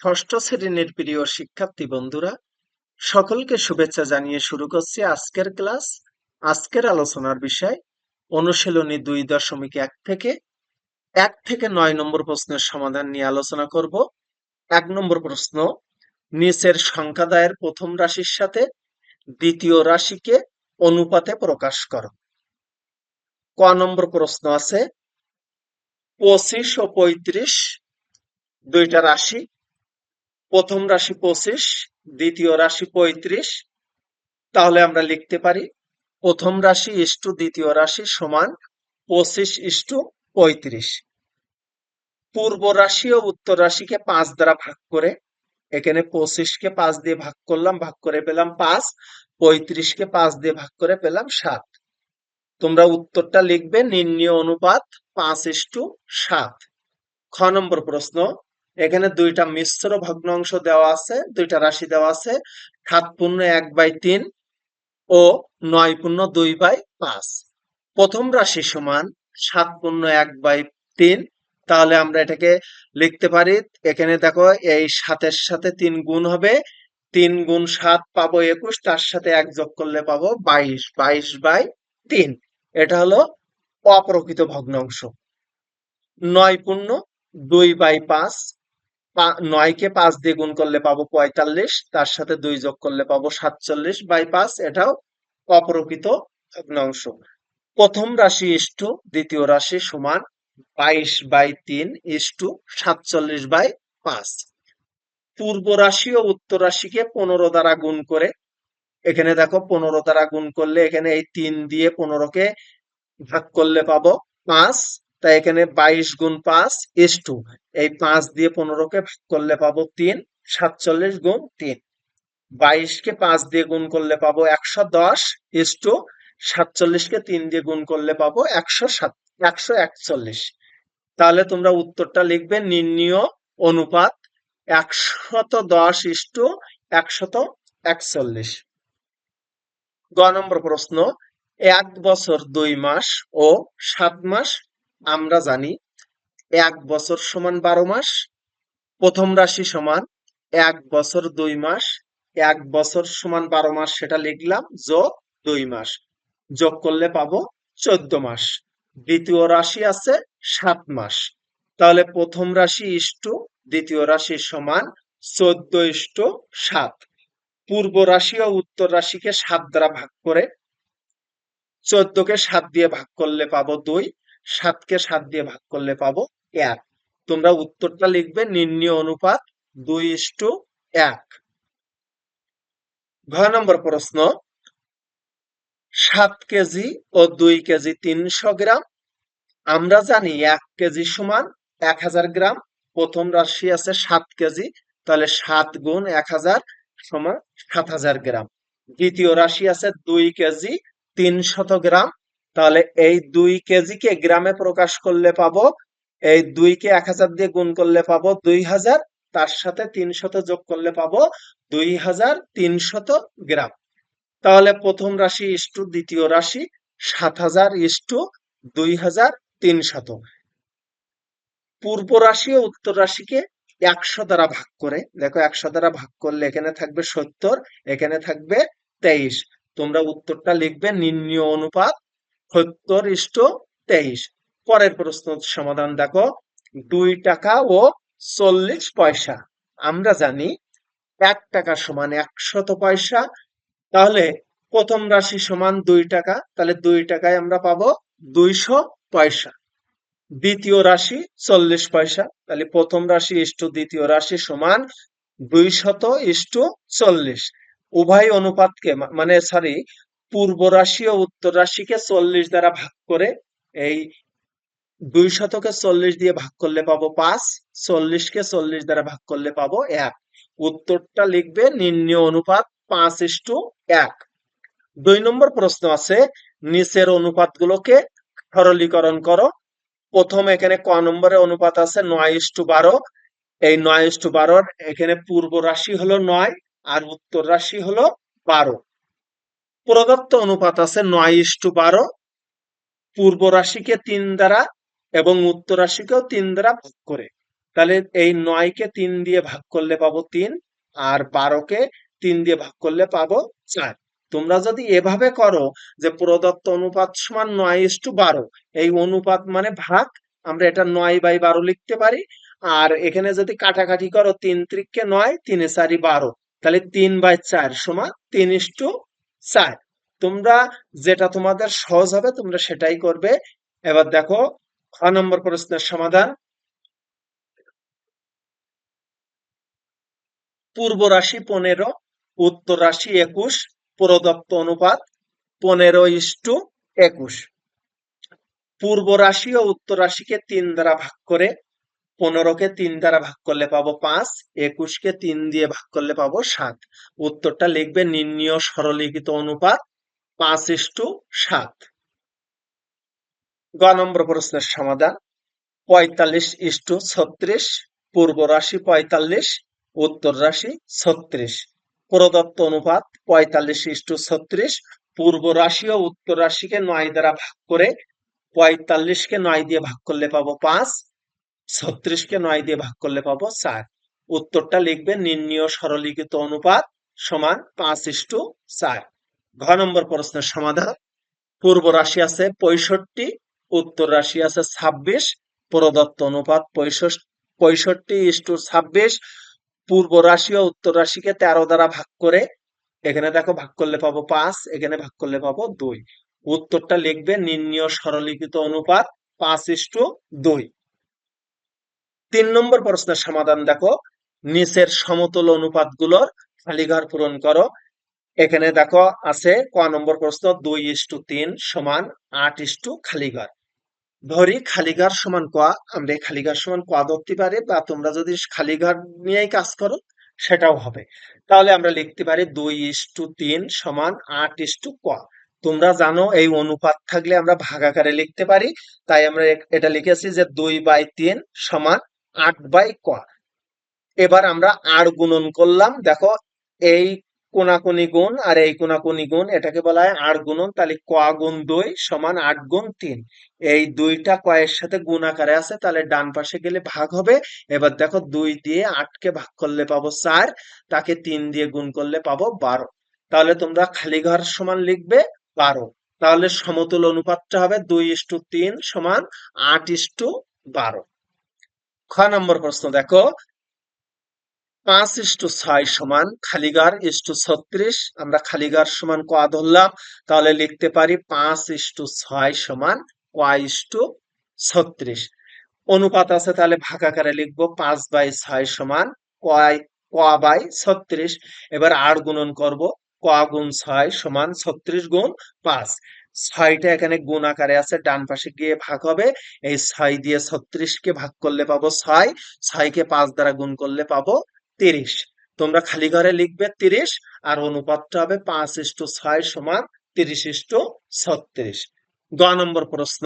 ষষ্ঠ শ্রেণির প্রিয় শিক্ষার্থী বন্ধুরা, সকলকে শুভেচ্ছা জানিয়ে শুরু করছি আজকের ক্লাস। আজকের আলোচনার বিষয়, অনুশীলনী দুই দশমিক এক থেকে এক থেকে নয় নম্বর প্রশ্নের সমাধান নিয়ে আলোচনা করব। এক নম্বর প্রশ্ন, নিচের সংখ্যাদায়ের প্রথম রাশির সাথে দ্বিতীয় রাশিকে অনুপাতে প্রকাশ করো। ক নম্বর প্রশ্ন আছে, পঁচিশ ও পঁয়ত্রিশ দুইটা রাশি প্রথম রাশি পঁচিশ, দ্বিতীয় রাশি পঁয়ত্রিশ। তাহলে আমরা লিখতে পারি, প্রথম রাশি ইস্টু দ্বিতীয় রাশি সমান পঁচিশ ইস্টু পঁয়ত্রিশ। পূর্ব রাশি ও উত্তর রাশিকে পাঁচ দ্বারা ভাগ করে, এখানে পঁচিশকে পাঁচ দিয়ে ভাগ করলাম, ভাগ করে পেলাম পাঁচ, পঁয়ত্রিশকে পাঁচ দিয়ে ভাগ করে পেলাম সাত। তোমরা উত্তরটা লিখবে, নির্ণয় অনুপাত পাঁচ ইস্টু সাত। খ নম্বর প্রশ্ন এখানে দুইটা মিশ্র ভগ্নাংশ দেওয়া আছে, দুইটা রাশি দেওয়া আছে সাত পূর্ণ এক বাই তিন ও নয় পূর্ণ দুই বাই পাঁচ। প্রথম রাশি সমান সাত পূর্ণ এক বাই তিন, তাহলে আমরা এটাকে লিখতে পারি, এখানে দেখো এই সাতের সাথে তিন গুণ হবে, তিন গুণ সাত পাবো একুশ, তার সাথে এক যোগ করলে পাবো বাইশ বাইশ বাই তিন। এটা হলো অপ্রকৃত ভগ্নাংশ। নয় পূর্ণ দুই বাই পাঁচ নয়কে পাঁচ দিয়ে গুণ করলে পাবো পঁয়তাল্লিশ, তার সাথে দুই যোগ করলে পাবো সাতচল্লিশ, বাই পাঁচ এটাও অপরকৃত ভগ্নাংশ প্রথম রাশি ইষ্টু দ্বিতীয় রাশি সমান বাইশ বাই তিন ইষ্টু সাতচল্লিশ বাই পাঁচ। পূর্ব রাশি ও উত্তর রাশিকে পনেরো দ্বারা গুণ করে, এখানে দেখো পনেরো দ্বারা গুণ করলে এখানে এই তিন দিয়ে পনেরোকে ভাগ করলে পাবো পাঁচ, তাই এখানে বাইশ গুণ পাঁচ ইস টু। এই পাঁচ দিয়ে পনেরোকে ভাগ করলে পাবো তিন, সাতচল্লিশ গুণ তিন। বাইশকে পাঁচ দিয়ে গুণ করলে পাবো একশো দশ ইস টু সাতচল্লিশকে তিন দিয়ে গুণ করলে পাবো একশো সাত, একশো একচল্লিশ। তাহলে তোমরা উত্তরটা লিখবে নির্ণীয় অনুপাত একশত দশ ইস টু একশত একচল্লিশ। গ নম্বর প্রশ্ন, এক বছর দুই মাস ও সাত মাস আমরা জানি এক বছর সমান বারো মাস, প্রথম রাশি সমান এক বছর দুই মাস, এক বছর সমান বারো মাস সেটা লিখলাম, যোগ দুই মাস। যোগ করলে পাবো চোদ্দ মাস। দ্বিতীয় রাশি আছে সাত মাস। তাহলে প্রথম রাশি ইষ্টু, দ্বিতীয় রাশি সমান চোদ্দ ইষ্টু সাত। পূর্ব রাশি ও উত্তর রাশিকে সাত দ্বারা ভাগ করে চোদ্দকে সাত দিয়ে ভাগ করলে পাবো দুই, সাতকে সাত দিয়ে ভাগ করলে পাবো এক। তোমরা উত্তরটা লিখবে নির্ণয় অনুপাত দুই ইস্টু এক। ঘ নম্বর প্রশ্ন। সাত কেজি ও দুই কেজি তিনশো গ্রাম। আমরা জানি এক কেজি সমান এক হাজার গ্রাম। প্রথম রাশি আছে সাত কেজি, তাহলে সাত গুণ এক হাজার সমান সাত হাজার গ্রাম। দ্বিতীয় রাশি আছে দুই কেজি তিন শত গ্রাম। তাহলে এই দুই কেজিকে গ্রামে প্রকাশ করলে পাবো এই দুইকে এক হাজার দিয়ে গুণ করলে পাবো দুই হাজার, তার সাথে তিনশত যোগ করলে পাবো দুই হাজার তিনশত গ্রাম। তাহলে প্রথম রাশি ইস্টু দ্বিতীয় রাশি সাত হাজার ইস্টু দুই হাজার তিনশত। পূর্ব রাশি ও উত্তর রাশিকে একশো দ্বারা ভাগ করে, দেখো একশো দ্বারা ভাগ করলে এখানে থাকবে সত্তর, এখানে থাকবে তেইশ। তোমরা উত্তরটা লিখবে নির্ণয় অনুপাত সত্তর ইষ্ট তেইশ। পরের প্রশ্ন সমাধান দেখো। দুই টাকা ও চল্লিশ পয়সা। আমরা জানি এক টাকা সমান একশত পয়সা। তাহলে প্রথম রাশি সমান দুই টাকা। তাহলে দুই টাকায় আমরা পাবো দুইশো পয়সা। দ্বিতীয় রাশি চল্লিশ পয়সা। তাহলে প্রথম রাশি ইষ্ট দ্বিতীয় রাশি সমান দুইশত ইষ্ট চল্লিশ। উভয় অনুপাতকে মানে সরি পূর্ব রাশি ও উত্তর রাশিকে চল্লিশ দ্বারা ভাগ করে এই দুই শতকে চল্লিশ দিয়ে ভাগ করলে পাবো পাঁচ, চল্লিশকে চল্লিশ দ্বারা ভাগ করলে পাবো এক। উত্তরটা লিখবে নির্ণয় অনুপাত পাঁচ ইস্টু এক। দুই নম্বর প্রশ্ন আছে, নিচের অনুপাতগুলোকে সরলীকরণ করো। প্রথম এখানে ক নম্বরে অনুপাত আছে নয় ইস্টু বারো। এই নয় ইস্টু বারোর এখানে পূর্ব রাশি হলো নয় আর উত্তর রাশি হলো বারো। প্রদত্ত অনুপাত আছে নয় ইস্টু বারো। পূর্ব রাশিকে তিন দ্বারা এবং উত্তর রাশিকেও তিন দ্বারা ভাগ করে। তাহলে এই নয়কে তিন দিয়ে ভাগ করলে পাবো তিন, আর বারোকে তিন দিয়ে ভাগ করলে পাবো চার। তোমরা যদি এভাবে করো যে প্রদত্ত অনুপাত সমান নয় ইস টু বারো, এই অনুপাত মানে ভাগ, আমরা এটা নয় বাই বারো লিখতে পারি। আর এখানে যদি কাটাকাটি করো তিন ত্রিককে নয়, তিনে চারি বারো, তাহলে তিন বাই চার সমান তিন ইস টু চার। তোমরা যেটা তোমাদের সহজ হবে, তোমরা সেটাই করবে। এবার দেখো খ নম্বর প্রশ্নের সমাধান পূর্ব রাশি পনেরো উত্তর রাশি একুশ প্রদত্ত অনুপাত পনেরো ইস্টু একুশ পূর্ব রাশি ও উত্তর রাশিকে তিন দ্বারা ভাগ করে পনেরোকে তিন দ্বারা ভাগ করলে পাবো পাঁচ একুশকে তিন দিয়ে ভাগ করলে পাবো সাত। উত্তরটা লিখবে নির্ণীয় সরলীকৃত অনুপাত পাঁচ ইস্টু সাত। গ নম্বর প্রশ্নের সমাধান। পঁয়তাল্লিশ ইস্টু ছত্রিশ, পূর্ব রাশি পঁয়তাল্লিশ, উত্তর রাশি ছত্রিশ। প্রদত্ত অনুপাত পঁয়তাল্লিশ ইস্টু ছত্রিশ, পূর্ব রাশি ও উত্তর রাশিকে নয় দ্বারা ভাগ করে পঁয়তাল্লিশকে নয় দিয়ে ভাগ করলে পাবো পাঁচ ছত্রিশকে নয় দিয়ে ভাগ করলে পাবো চার। উত্তরটা লিখবে নির্ণীয় সরলীকৃত অনুপাত সমান পাঁচ ইস্টু চার। ঘ নম্বর প্রশ্নের সমাধান। পূর্ব রাশি আছে পঁয়ষট্টি উত্তর রাশি আছে ছাব্বিশ, প্রদত্ত অনুপাত পঁয়ষট্টি ইস্টু ছাব্বিশ। পূর্ব রাশি ও উত্তর রাশিকে তেরো দ্বারা ভাগ করে, এখানে দেখো ভাগ করলে পাবো পাঁচ, এখানে ভাগ করলে পাবো দুই। উত্তরটা লিখবে নির্ণীয় সরলীকৃত অনুপাত পাঁচ ইস্টু দুই। তিন নম্বর প্রশ্নের সমাধান দেখো, নিচের সমতল অনুপাতগুলোর খালিঘর পূরণ করো। এখানে দেখো আছে ক নম্বর প্রশ্ন, দুই ইস্টু তিন সমান আট ইস্টু খালিঘর। ধরি খালিঘর সমান ক, আমরা এই খালিঘর সমান ক ধরতে পারি বা তোমরা যদি খালিঘর নিয়েই কাজ করো, সেটাও হবে। তাহলে আমরা লিখতে পারি দুই ইস টু তিন সমান আট ইস্টু ক। তোমরা জানো এই অনুপাত থাকলে আমরা ভাগাকারে লিখতে পারি, তাই আমরা এটা লিখেছি যে দুই বাই তিন সমান আট বাই ক। এবার আমরা আর গুণন করলাম, দেখো, এই কোনাকুনি গুণ, আর এই কোনাকুনি গুণ এটাকে বলা হয় আট গুণন, তাহলে ক গুণ দুই সমান আট গুণ তিন। এই দুইটা কয়ের সাথে গুণ আকারে আছে, তাহলে ডান পাশে গেলে ভাগ হবে। এবার দেখো দুই দিয়ে আটকে ভাগ করলে পাবো চার, তাকে তিন দিয়ে গুণ করলে পাবো বারো। তাহলে তোমরা খালি ঘর সমান লিখবে বারো। তাহলে সমতুল অনুপাতটা হবে দুই ইস্টু তিন সমান আট ইস্টু বারো। খ নম্বর প্রশ্ন দেখো পাঁচ ইস্টু ছয় সমান খালিগার ইস্টু ছত্রিশ। আমরা খালিগার সমান ক ধরলাম, তাহলে লিখতে পারি পাঁচ ইস্টু ছয় সমান ক ইস্টু ছত্রিশ। অনুপাত আছে তাহলে ভাগাকারে লিখব পাঁচ বাই ছয় সমান কয় ক বাই ছত্রিশ। এবার আর গুণন করব, ক গুণ ছয় সমান ছত্রিশ গুণ পাঁচ। ছয়টা এখানে গুণ আকারে আছে, ডান পাশে গিয়ে ভাগ হবে। এই ছয় দিয়ে ছত্রিশকে ভাগ করলে পাবো ছয়, ছয়কে পাঁচ দ্বারা গুণ করলে পাবো তিরিশ। তোমরা খালি ঘরে লিখবে তিরিশ, আর অনুপাতটা হবে পাঁচ ইস্টু ছয় সমান তিরিশ ইস্টু ছত্রিশ। গ নম্বর প্রশ্ন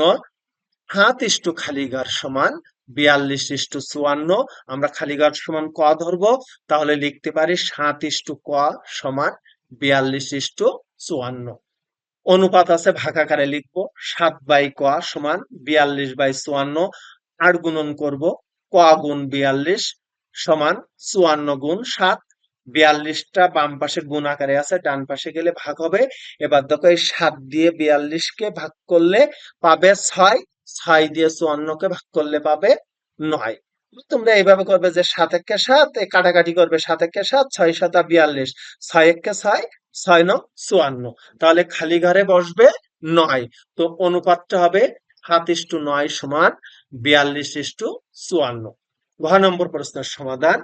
হাত ইস্টু খালি ঘর সমান বিয়াল্লিশ ইস্টু চুয়ান্ন। আমরা খালি ঘর সমান ক ধরবো? তাহলে লিখতে পারি সাত ইস্টু ক সমান বিয়াল্লিশ ইস্টু চুয়ান্ন। অনুপাত আছে ভাগাকারে লিখব, সাত বাই ক সমান বিয়াল্লিশ বাই চুয়ান্ন। আট গুণন করব, ক গুণ বিয়াল্লিশ সমান চুয়ান্ন গুণ সাত। বিয়াল্লিশটা বাম পাশে গুণ আকারে আছে, ডান পাশে গেলে ভাগ হবে। এবার দেখো এই সাত দিয়ে বিয়াল্লিশকে ভাগ করলে পাবে ছয়। ছয় দিয়ে চুয়ান্নকে ভাগ করলে পাবে নয়। তোমরা এইভাবে করবে যে সাত একে সাত কাটাকাটি করবে সাত একে সাত, ছয় সাত বিয়াল্লিশ। ছয় একে ছয় ছয় ন চুয়ান্ন। তাহলে খালি ঘরে বসবে নয়। তো অনুপাতটা হবে সাত ইস্টু নয় সমান বিয়াল্লিশ ইস্টু চুয়ান্ন। ঘ নম্বর প্রশ্নের সমাধান।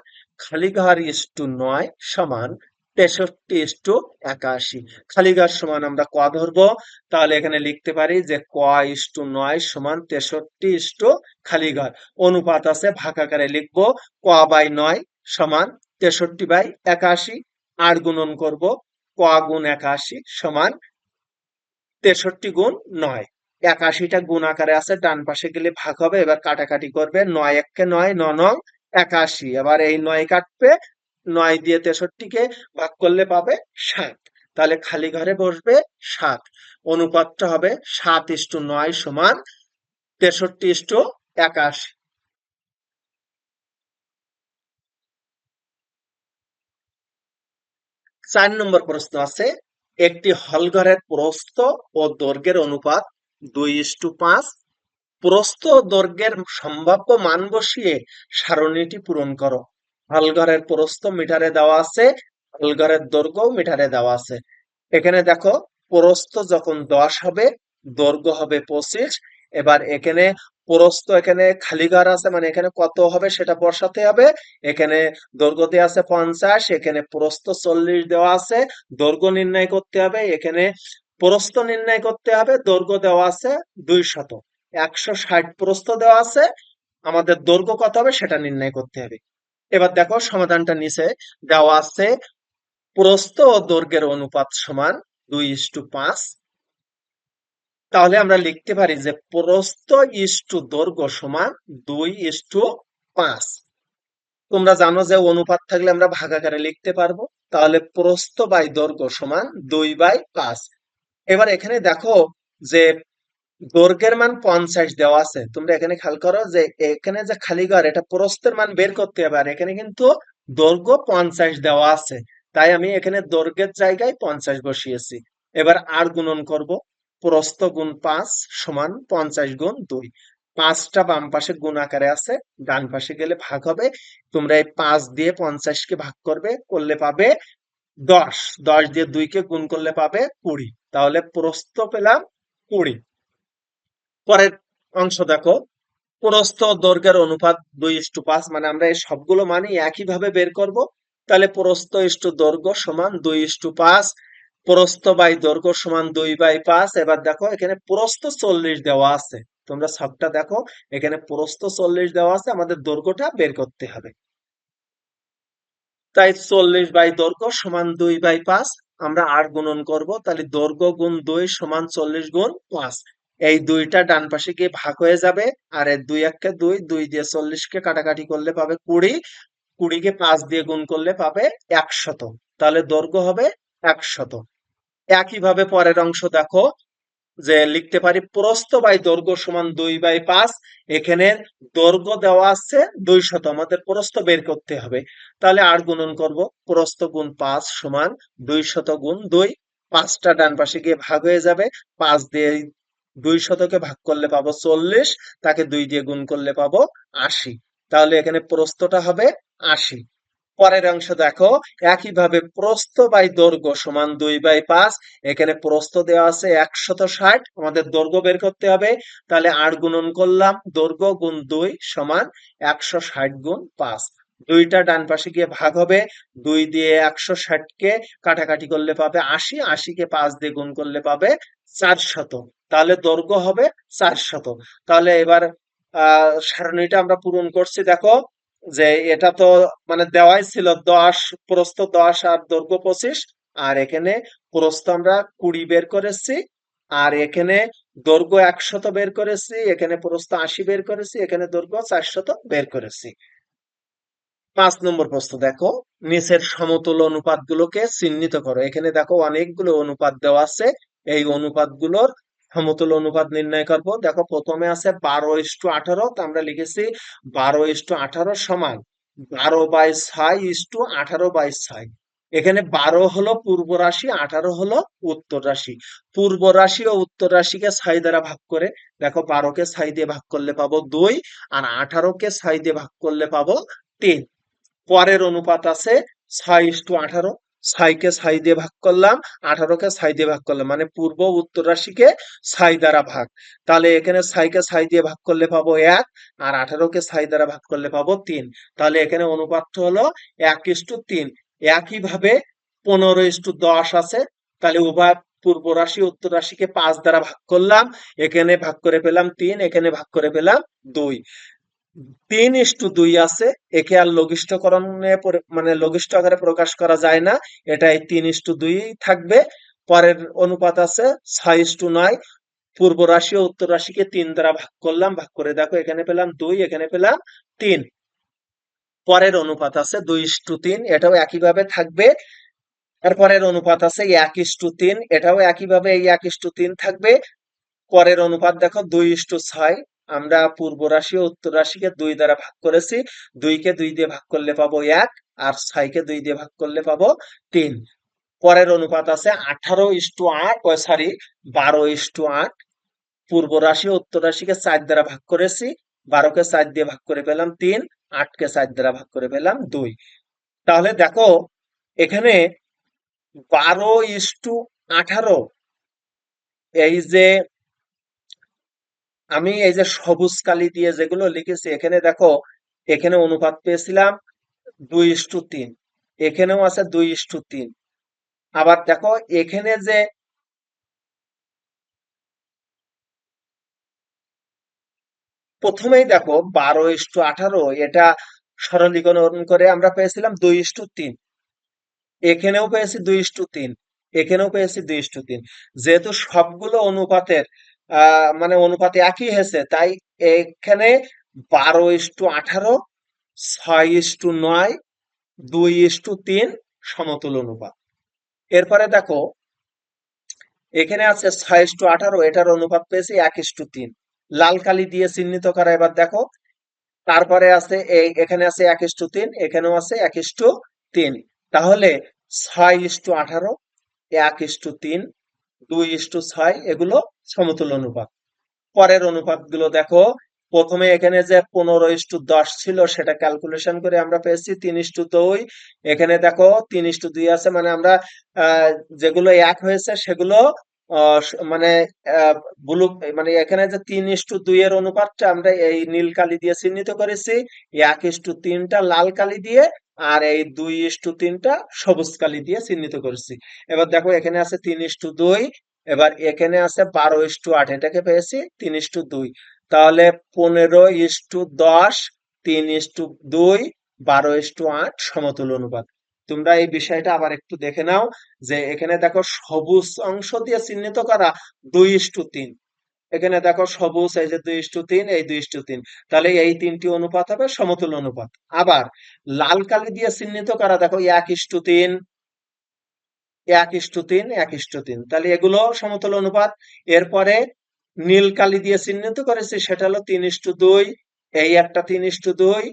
খালি ঘর ইস্টু নয় সমান তেষট্টি ইস্টু একাশি। খালি ঘর সমান আমরা ক ধরবো? তাহলে এখানে লিখতে পারি যে ক ইস্টু নয় সমান তেষট্টি ইস্টু খালি ঘর অনুপাত আছে ভাগাকারে লিখব। ক বাই নয় সমান তেষট্টি বাই একাশি। আট গুণন করব ক গুণ একাশি সমান তেষট্টি গুণ নয়। একাশিটা গুণ আকারে আছে, ডান পাশে গেলে ভাগ হবে, এবার কাটাকাটি করবে নয় এককে নয়, ন নং একাশি এবার এই নয় কাটবে, নয় দিয়ে তেষট্টিকে ভাগ করলে পাবে সাত। তাহলে খালি ঘরে বসবে সাত। অনুপাতটা হবে সাত ইস্টু নয় সমান তেষট্টি ইস্টু একাশি চার নম্বর প্রশ্ন আছে, একটি হলঘরের প্রস্থ ও দৈর্ঘ্যের অনুপাত দুই ইস্টু পাঁচ। প্রস্থ দৈর্ঘ্যের সম্ভাব্য মান বসিয়ে সারণীটি পূরণ করো। হলঘরের প্রস্থ মিটারে দেওয়া আছে হলঘরের দৈর্ঘ্য মিটারে দেওয়া আছে। এখানে দেখো যখন দশ হবে, দৈর্ঘ্য হবে পঁচিশ। এবার এখানে প্রস্থ এখানে খালি ঘর আছে মানে এখানে কত হবে সেটা বসাতে হবে। এখানে দৈর্ঘ্য দেওয়া আছে পঞ্চাশ, এখানে প্রস্থ চল্লিশ দেওয়া আছে। দৈর্ঘ্য নির্ণয় করতে হবে। এখানে প্রস্থ নির্ণয় করতে হবে, দৈর্ঘ্য দেওয়া আছে দুই শত একশো ষাট প্রস্থ দেওয়া আছে, আমাদের দৈর্ঘ্য কত হবে সেটা নির্ণয় করতে হবে। এবার দেখো সমাধানটা নিচে দেওয়া আছে, প্রস্থ ও দৈর্ঘ্যের অনুপাত সমান দুই ইস্টু পাঁচ। তাহলে আমরা লিখতে পারি যে প্রস্থ ইস্টু দৈর্ঘ্য সমান দুই ইস্টু পাঁচ। তোমরা জানো যে অনুপাত থাকলে আমরা ভাগাকারে লিখতে পারব। তাহলে প্রস্থ বাই দৈর্ঘ্য সমান দুই বাই পাঁচ। এবার এখানে দেখো যে দৈর্ঘ্যের মান পঞ্চাশ দেওয়া আছে। তোমরা এখানে খেয়াল করো যে এখানে যে খালি ঘর, এটা প্রস্থের মান বের করতে হবে, আর এখানে কিন্তু দৈর্ঘ্য পঞ্চাশ দেওয়া আছে। তাই আমি এখানে দৈর্ঘ্যের জায়গায় পঞ্চাশ বসিয়েছি। এবার আর গুণন করব, প্রস্থ গুণ পাঁচ সমান পঞ্চাশ গুণ দুই। পাঁচটা বাম পাশে গুণ আকারে আছে, ডান পাশে গেলে ভাগ হবে। তোমরা এই পাঁচ দিয়ে পঞ্চাশকে ভাগ করবে, করলে পাবে দশ দশ দিয়ে দুইকে গুণ করলে পাবে কুড়ি। তাহলে প্রস্থ পেলাম কুড়ি। পরের অংশ দেখো। প্রস্থ দৈর্ঘ্যের অনুপাত দুই ইস্টু পাঁচ মানে আমরা এই সবগুলো মানই একইভাবে বের করব। তাহলে প্রস্থ ইস্টু দৈর্ঘ্য সমান দুই ইস্টু পাঁচ, প্রস্থ বাই দৈর্ঘ্য সমান দুই বাই পাঁচ। এবার দেখো, এখানে প্রস্থ চল্লিশ দেওয়া আছে। তোমরা সবটা দেখো, এখানে প্রস্থ চল্লিশ দেওয়া আছে, আমাদের দৈর্ঘ্যটা বের করতে হবে। তাই চল্লিশ বাই দৈর্ঘ্য সমান দুই বাই পাঁচ, আমরা আর গুণন করব, তাহলে দৈর্ঘ্য গুণ দুই সমান চল্লিশ গুণ পাঁচ। এই দুইটা ডান পাশে গিয়ে ভাগ হয়ে যাবে, আর এই দুই এককে দুই দুই দিয়ে চল্লিশকে কাটাকাটি করলে পাবে কুড়ি, কুড়িকে পাঁচ দিয়ে গুণ করলে পাবে একশত। তাহলে দৈর্ঘ্য হবে একশত। একইভাবে পরের অংশ দেখো যে লিখতে পারি, প্রস্থ বাই দৈর্ঘ্য সমান দুই বাই পাঁচ, এখানে দৈর্ঘ্য দেওয়া আছে দুই শত আমাদের প্রস্থ বের করতে হবে। তাহলে আর গুণন করব, প্রস্থ গুণ পাঁচ সমান দুই শত গুণ দুই। পাঁচটা ডান পাশে গিয়ে ভাগ হয়ে যাবে। পাঁচ দিয়ে দুই শতকে ভাগ করলে পাবো চল্লিশ, তাকে দুই দিয়ে গুণ করলে পাবো আশি। তাহলে এখানে প্রস্থটা হবে আশি। পরের অংশ দেখো, একইভাবে প্রস্থ বাই দৈর্ঘ্য সমান দুই বাই পাঁচ, এখানে প্রস্থ দেওয়া আছে একশত ষাট, আমাদের দৈর্ঘ্য বের করতে হবে, তাহলে আট গুণন করলাম, দৈর্ঘ্য গুণ দুই সমান একশো ষাট গুণ পাঁচ। দুইটা ডান পাশে গিয়ে ভাগ হবে, দুই দিয়ে একশো ষাটকে কাটাকাটি করলে পাবে আশি, আশিকে পাঁচ দিয়ে গুণ করলে পাবে চারশত। তাহলে দৈর্ঘ্য হবে চারশত। তাহলে এবার, আহ, সারণীটা আমরা পূরণ করছি, দেখো যে এটা তো মানে দেওয়াই ছিল দশ, প্রস্থ দশ আর দৈর্ঘ্য পঁচিশ, আর এখানে প্রস্থ আমরা কুড়ি বের করেছি, আর এখানে দৈর্ঘ্য একশত বের করেছি, এখানে প্রস্থ আশি বের করেছি, এখানে দৈর্ঘ্য চারশত বের করেছি। পাঁচ নম্বর প্রশ্ন দেখো, নিচের সমতুল অনুপাত গুলোকে চিহ্নিত করো। এখানে দেখো অনেকগুলো অনুপাত দেওয়া আছে, এই অনুপাতগুলোর সমতুল অনুপাত নির্ণয় করব। দেখো, প্রথমে আছে বারো ইস্টু আঠারো, তো আমরা লিখেছি বারো ইস্টু আঠারো সমান বারো বাই ছয় ইস্টু আঠারো বাই ছয়। এখানে বারো হলো পূর্ব রাশি, আঠারো হলো উত্তর রাশি। পূর্ব রাশি ও উত্তর রাশিকে ছয় দ্বারা ভাগ করে, দেখো, বারোকে ছয় দিয়ে ভাগ করলে পাবো দুই, আর আঠারোকে ছয় দিয়ে ভাগ করলে পাবো তিন। পরের অনুপাত আছে ছয় ইস্টু আঠারো ছয়কে ছয় দিয়ে ভাগ করলাম, আঠারোকে ছয় দিয়ে ভাগ করলাম মানে পূর্ব উত্তর রাশিকে ছয় দ্বারা ভাগ। তাহলে এখানে ছয়কে ছয় দিয়ে ভাগ করলে পাবো এক, আর আঠারোকে ছয় দ্বারা ভাগ করলে পাবো তিন। তাহলে এখানে অনুপাতটা হলো এক ইস্টু তিন। একইভাবে পনেরো ইস্টু দশ আছে, তাহলে উভয় পূর্ব রাশি, উত্তর রাশিকে পাঁচ দ্বারা ভাগ করলাম। এখানে ভাগ করে পেলাম তিন, এখানে ভাগ করে পেলাম দুই। তিন ইস্টু দুই আছে, একে আর লঘিষ্ঠকরণে মানে লঘিষ্ঠ আকারে প্রকাশ করা যায় না এটা এই তিন ইস্টু দুই থাকবে। পরের অনুপাত আছে ছয় ইস্টু নয়, পূর্ব রাশি ও উত্তর রাশিকে তিন দ্বারা ভাগ করলাম, ভাগ করে দেখো, এখানে পেলাম দুই, এখানে পেলাম তিন। পরের অনুপাত আছে দুই ইস্টু তিন, এটাও একইভাবে থাকবে। এরপরের অনুপাত আছে এক ইস্টু তিন, এটাও একইভাবে এই এক ইস্টু তিন থাকবে। পরের অনুপাত দেখো দুই ইস্টু ছয় আমরা পূর্ব রাশি ও উত্তর রাশিকে দুই দ্বারা ভাগ করেছি। দুইকে দুই দিয়ে ভাগ করলে পাবো এক, আর ছয়কে দুই দিয়ে ভাগ করলে পাবো তিন। পরের অনুপাত আছে আঠারো ইস্টু আট, ও সরি বারো ইস্টু আট। পূর্ব রাশি উত্তর রাশিকে চার দ্বারা ভাগ করেছি, বারোকে চার দিয়ে ভাগ করে পেলাম তিন, আটকে চার দ্বারা ভাগ করে পেলাম দুই। তাহলে দেখো, এখানে বারো ইস্টু আঠারো, এই যে আমি এই যে সবুজ কালি দিয়ে যেগুলো লিখেছি, এখানে দেখো, এখানে অনুপাত পেয়েছিলাম দুই ইস্টু তিন, এখানেও আছে দুই ইস্টু তিন। আবার দেখো, এখানে যে প্রথমেই দেখো, বারো ইস্টু আঠারো, এটা সরলীকরণ করে আমরা পেয়েছিলাম দুই ইস্টু তিন। এখানেও পেয়েছি দুই ইস্টু তিন, এখানেও পেয়েছি দুই ইস্টু তিন। যেহেতু সবগুলো অনুপাতের মানে অনুপাতে একই হয়েছে তাই এখানে বারো ইস্টু আঠারো ছয় ইস্টু নয় দুই ইস্টু তিন সমতুল অনুপাত এরপরে দেখো এখানে আছে ছয় ইস্টু আঠারো এটার অনুপাত পেয়েছি এক ইস্টু তিন লাল কালি দিয়ে চিহ্নিত করা এবার দেখো তারপরে আছে এই এখানে আছে এক ইস্টু তিন এখানেও আছে এক ইস্টু তিন তাহলে ছয় ইস্টু আঠারো এক ইস্টু তিন দুই ইস্টু ছয় এগুলো সমতুল অনুপাত। পরের অনুপাতগুলো দেখো। প্রথমে এখানে যে পনেরো ইস্টু দশ ছিল, সেটা ক্যালকুলেশন করে আমরা পেয়েছি তিন ইস্টু দুই। এখানে দেখো, তিন ইস্টু দুই আছে মানে আমরা যেগুলো এক হয়েছে সেগুলো মানে ব্লু মানে এখানে যে তিন ইস্টু দুই এর অনুপাতটা আমরা এই নীল কালি দিয়ে চিহ্নিত করেছি। এক ইস্টু তিনটা লাল কালি দিয়ে আর এই দুই ইস্টু তিনটা সবুজ কালি দিয়ে চিহ্নিত করেছি। এবার দেখো এখানে আছে তিন ইস্টু দুই এবার এখানে আছে বারো ইস্টু আট, এটাকে পেয়েছি তিন ইস্টু দুই। তাহলে পনেরো ইস্টু দশ, তিন ইস্টু দুই, বারো ইস্টু আট সমতুল অনুপাত। তোমরা এই বিষয়টা আবার একটু দেখে নাও যে এখানে দেখো সবুজ অংশ দিয়ে চিহ্নিত করা দুই ইস্টু তিন। এখানে দেখো সবুজ, এই যে দুই ইস্টু তিন, এই দুই ইস্টু তিন। তাহলে এই তিনটি অনুপাত হবে সমতুল অনুপাত। আবার লাল কালি দিয়ে চিহ্নিত করা, দেখো এক ইস্টু তিন এক ইস্টু তিন এক ইস্টু তিন তাহলে এগুলো সমতল অনুপাত। এরপরে নীল কালি দিয়ে চিহ্নিত করেছি, সেটা হলো তিন ইস্টু দুই এই একটা তিন ইস্টু দুই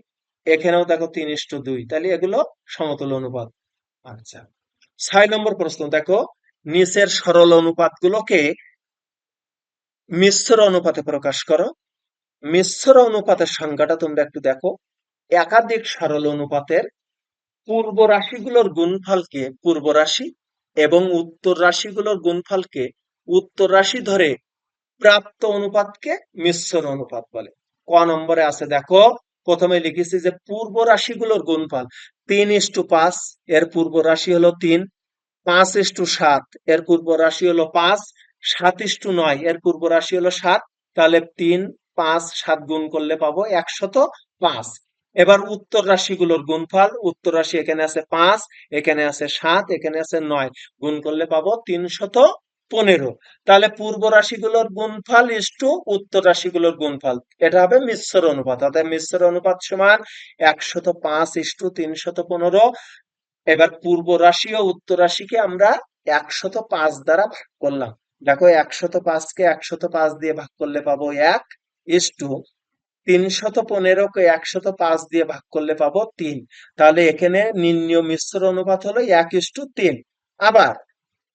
এখানেও দেখো তিন ইস্টু দুই তাহলে এগুলো সমতল অনুপাত। আচ্ছা ছয় নম্বর প্রশ্ন, দেখো, নিচের সরল অনুপাত গুলোকে মিশ্র অনুপাতে প্রকাশ করো। মিশ্র অনুপাতের সংজ্ঞাটা তোমরা একটু দেখো। একাধিক সরল অনুপাতের পূর্ব রাশিগুলোর গুণফলকে পূর্ব রাশি এবং উত্তর রাশিগুলোর গুণফলকে উত্তর রাশি ধরে প্রাপ্ত অনুপাতকে মিশ্র অনুপাত বলে। ক নম্বরে আছে, দেখো, প্রথমে লিখেছি যে পূর্ব রাশিগুলোর গুণফল তিন ইস্টু পাঁচ, এর পূর্ব রাশি হলো তিন, পাঁচ ইস্টু সাত, এর পূর্ব রাশি হলো পাঁচ, সাত ইস্টু নয়, এর পূর্ব রাশি হলো সাত, তাহলে তিন, পাঁচ, সাত গুণ করলে পাবো একশত পাঁচ। এবার উত্তর রাশিগুলোর গুণফল, উত্তর রাশি এখানে আছে পাঁচ, এখানে আছে সাত, এখানে আছে নয়। গুণ করলে পাবো তিনশত পনেরো। তাহলে পূর্ব রাশিগুলোর গুণফল ইস্টু উত্তর রাশিগুলোর গুণফল। এটা হবে মিশ্র অনুপাত, অর্থাৎ মিশ্র অনুপাত সমান একশত পাঁচ ইস্টু তিনশত পনেরো। এবার পূর্ব রাশি ও উত্তর রাশিকে আমরা একশত পাঁচ দ্বারা ভাগ করলাম। দেখো একশত পাঁচকে একশত পাঁচ দিয়ে ভাগ করলে পাবো এক ইস্টু তিনশত পনেরোকে একশত পাঁচ দিয়ে ভাগ করলে পাবো তিন। তাহলে এখানে নির্ণয় মিশ্র অনুপাত হলো এক ইস্টু তিন। আবার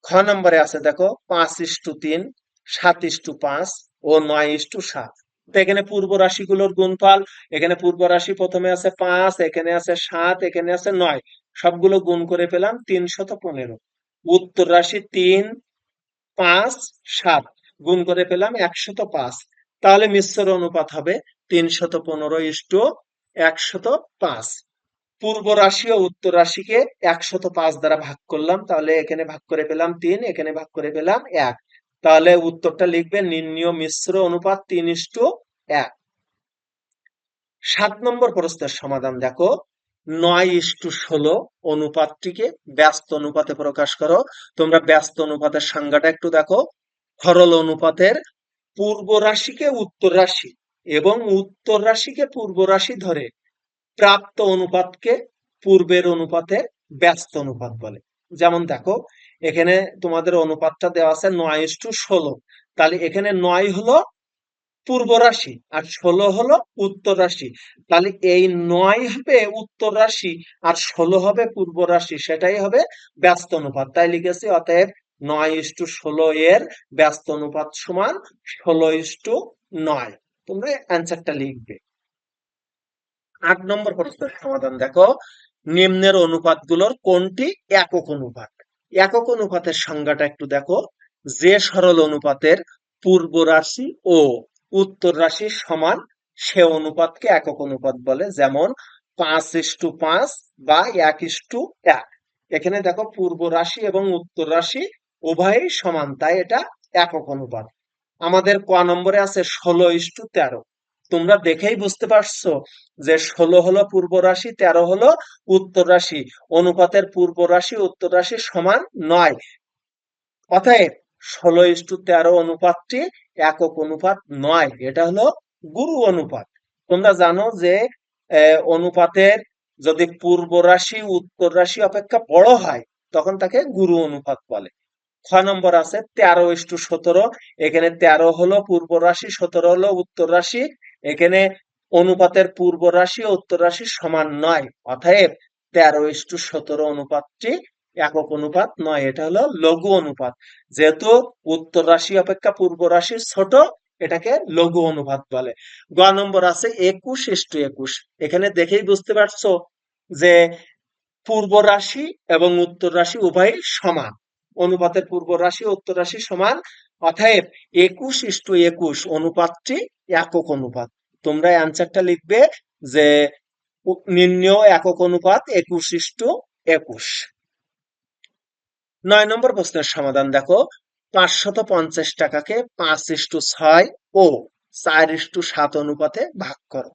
খ নম্বরে আছে, দেখো, পাঁচ ইস্টু তিন, সাত ইস্টু পাঁচ ও নয় ইস্টু সাত। এখানে পূর্ব রাশিগুলোর গুণফল, এখানে পূর্ব রাশি প্রথমে আছে পাঁচ, এখানে আছে সাত, এখানে আছে নয়। সবগুলো গুণ করে পেলাম তিনশত পনেরো উত্তর রাশি তিন, পাঁচ, সাত। গুণ করে পেলাম একশত পাঁচ তাহলে মিশ্র অনুপাত হবে তিনশত পনেরো ইস্টু একশত পাঁচ। পূর্ব রাশি ও উত্তর রাশিকে একশত পাঁচ দ্বারা ভাগ করলাম, তাহলে এখানে ভাগ করে পেলাম তিন, এখানে ভাগ করে পেলাম এক। তাহলে উত্তরটা লিখবে নির্ণীয় মিশ্র অনুপাত তিন ইস্টু এক। সাত নম্বর প্রশ্নের সমাধান দেখো। নয় ইস্টু ষোলো অনুপাতটিকে ব্যস্ত অনুপাতে প্রকাশ করো। তোমরা ব্যস্ত অনুপাতের সংজ্ঞাটা একটু দেখো। সরল অনুপাতের পূর্ব রাশিকে উত্তর রাশি। এবং উত্তর রাশিকে পূর্ব রাশি ধরে প্রাপ্ত অনুপাতকে পূর্বের অনুপাতের ব্যস্ত অনুপাত বলে। যেমন দেখো, এখানে তোমাদের অনুপাতটা দেওয়া আছে নয় টু ষোলো। তাহলে এখানে নয় হলো পূর্ব রাশি আর ষোলো হলো উত্তর রাশি। তাহলে এই নয় হবে উত্তর রাশি আর ষোলো হবে পূর্ব রাশি, সেটাই হবে ব্যস্ত অনুপাত। তাই লিখেছি, অতএব নয় ইস্টু ষোলো এর ব্যস্ত অনুপাত সমান ষোলো ইস্টু নয়। তোমরা অ্যান্সারটা লিখবে। আট নম্বর প্রশ্নের সমাধান দেখো। নিম্নের অনুপাতগুলোর কোনটি? একক অনুপাত। একক অনুপাতের সংজ্ঞাটা একটু দেখো। যে সরল অনুপাতের পূর্ব রাশি ও উত্তর রাশি সমান সে অনুপাতকে একক অনুপাত বলে। যেমন পাঁচ ইস্টু পাঁচ বা এক ইস্টু এক। এখানে দেখো পূর্ব রাশি এবং উত্তর রাশি উভয়ই সমান, তাই এটা একক অনুপাত। আমাদের ক নম্বরে আছে ষোলো ইস্টু তেরো। তোমরা দেখেই বুঝতে পারছ যে ষোলো হলো পূর্ব রাশি, তেরো হলো উত্তর রাশি। অনুপাতের পূর্ব রাশি, উত্তর রাশি সমান নয়। অতএব ষোলো ইস্টু তেরো অনুপাতটি একক অনুপাত নয়। এটা হলো গুরু অনুপাত। তোমরা জানো যে অনুপাতের যদি পূর্ব রাশি, উত্তর রাশি অপেক্ষা বড় হয়, তখন তাকে গুরু অনুপাত বলে। ছ নম্বর আছে, তেরো ইস্টু সতেরো, এখানে তেরো হলো পূর্ব রাশি, সতেরো হলো উত্তর রাশি, এখানে অনুপাতের পূর্ব রাশি ও উত্তর রাশি সমান নয়, অতএব তেরো ইস্টু সতেরো অনুপাতটি একক অনুপাত নয়, এটা হলো লঘু অনুপাত। যেহেতু উত্তর রাশি অপেক্ষা পূর্ব রাশি ছোট, এটাকে লঘু অনুপাত বলে। গ নম্বর আছে, একুশ ইস্টু একুশ, এখানে দেখেই বুঝতে পারছ যে পূর্ব রাশি এবং উত্তর রাশি উভয়ই সমান। অনুপাতের পূর্ব রাশি, উত্তর রাশি সমান। অতএব একুশ ইস্টু একুশ অনুপাতটি একক অনুপাত। তোমরা অ্যান্সারটা লিখবে যে নির্ণেয় একক অনুপাত একুশ ইস্টু একুশ। নয় নম্বর প্রশ্নের সমাধান দেখো। পাঁচশত পঞ্চাশ টাকাকে পাঁচ ইস্টু ছয় ও চার ইস্টু সাত অনুপাতে ভাগ করো।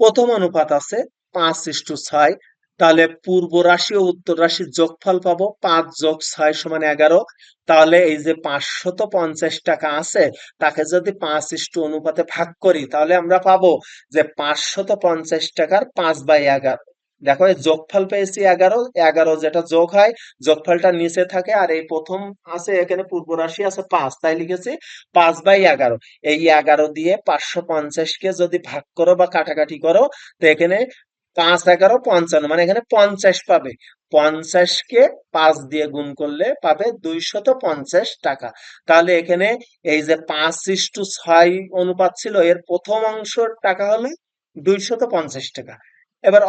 প্রথম অনুপাত আছে পাঁচ ইস্টু ছয় তাহলে পূর্ব রাশি ও উত্তর রাশির যোগফল পাবো পাঁচ যোগ ছয় সমান এগারো। তাহলে এই যে পাঁচশত পঞ্চাশ টাকা আছে, তাকে যদি পাঁচ ইস্টু অনুপাতে ভাগ করি, তাহলে আমরা পাবো যে পাঁচশত পঞ্চাশ টাকার পাঁচ বাই এগারো। দেখো, এই যোগফল পেয়েছি এগারো এগারো যেটা যোগ হয়, যোগফলটা নিচে থাকে আর এই প্রথম আছে, এখানে পূর্ব রাশি আছে পাঁচ, তাই লিখেছি পাঁচ বাই এগারো। এই এগারো দিয়ে পাঁচশো পঞ্চাশকে যদি ভাগ করো বা কাটাকাটি করো, তো এখানে পাঁচ এগারো পঞ্চান্ন মানে এখানে পঞ্চাশ পাবে। পঞ্চাশকে পাঁচ দিয়ে গুণ করলে পাবে দুইশত পঞ্চাশ টাকা। তাহলে এখানে এই যে পাঁচ ইস্টু ছয় অনুপাত ছিল, এর প্রথম অংশের টাকা হলো দুইশত পঞ্চাশ টাকা। এবার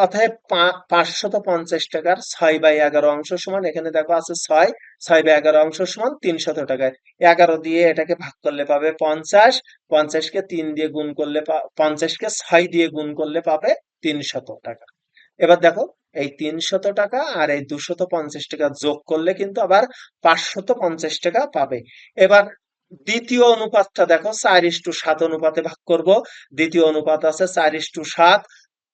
পা- পাঁচশত পঞ্চাশ টাকার ছয় বাই এগারো অংশ সমান, এখানে দেখো আছে ছয় ছয় বাই এগারো অংশ সমান তিনশত টাকায় এগারো দিয়ে এটাকে ভাগ করলে পাবে পঞ্চাশ পঞ্চাশকে তিন দিয়ে গুণ করলে পঞ্চাশকে ছয় দিয়ে গুণ করলে পাবে তিনশত টাকা। এবার দেখো, এই তিনশত টাকা আর এই দুশত পঞ্চাশ টাকা যোগ করলে কিন্তু আবার পাঁচশত পঞ্চাশ টাকা পাবে। এবার দ্বিতীয় অনুপাতটা দেখো, চার ইস্টু সাত অনুপাতে ভাগ করব। দ্বিতীয় অনুপাত আছে চার ইস্টু সাত,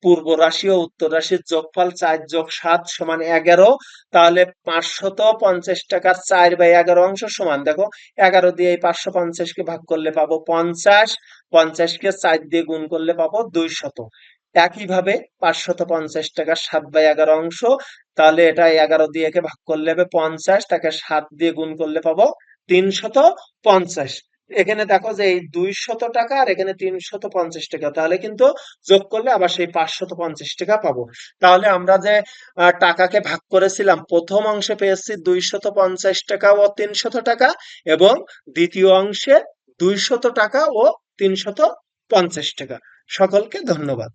পূর্ব রাশি ও উত্তর রাশির যোগফল চার যোগ সাত সমান এগারো। তাহলে পাঁচশত পঞ্চাশ টাকার চার বাই এগারো অংশ সমান, দেখো, এগারো দিয়ে এই পাঁচশো পঞ্চাশকে ভাগ করলে পাবো পঞ্চাশ পঞ্চাশকে চার দিয়ে গুণ করলে পাবো দুইশত। একইভাবে পাঁচশত পঞ্চাশ টাকা সাত বাই এগারো অংশ, তাহলে এটা এগারো দিয়ে ভাগ করলে হবে পঞ্চাশ, তাকে সাত দিয়ে গুণ করলে পাবো তিনশত পঞ্চাশ। এখানে দেখো যে এই দুইশত টাকা আর এখানে তিনশত পঞ্চাশ টাকা, তাহলে কিন্তু যোগ করলে আবার সেই পাঁচশত পঞ্চাশ টাকা পাবো। তাহলে আমরা যে টাকাকে ভাগ করেছিলাম, প্রথম অংশে পেয়েছি দুইশত পঞ্চাশ টাকা ও তিনশত টাকা এবং দ্বিতীয় অংশে দুইশত টাকা ও তিনশত পঞ্চাশ টাকা। সকলকে ধন্যবাদ।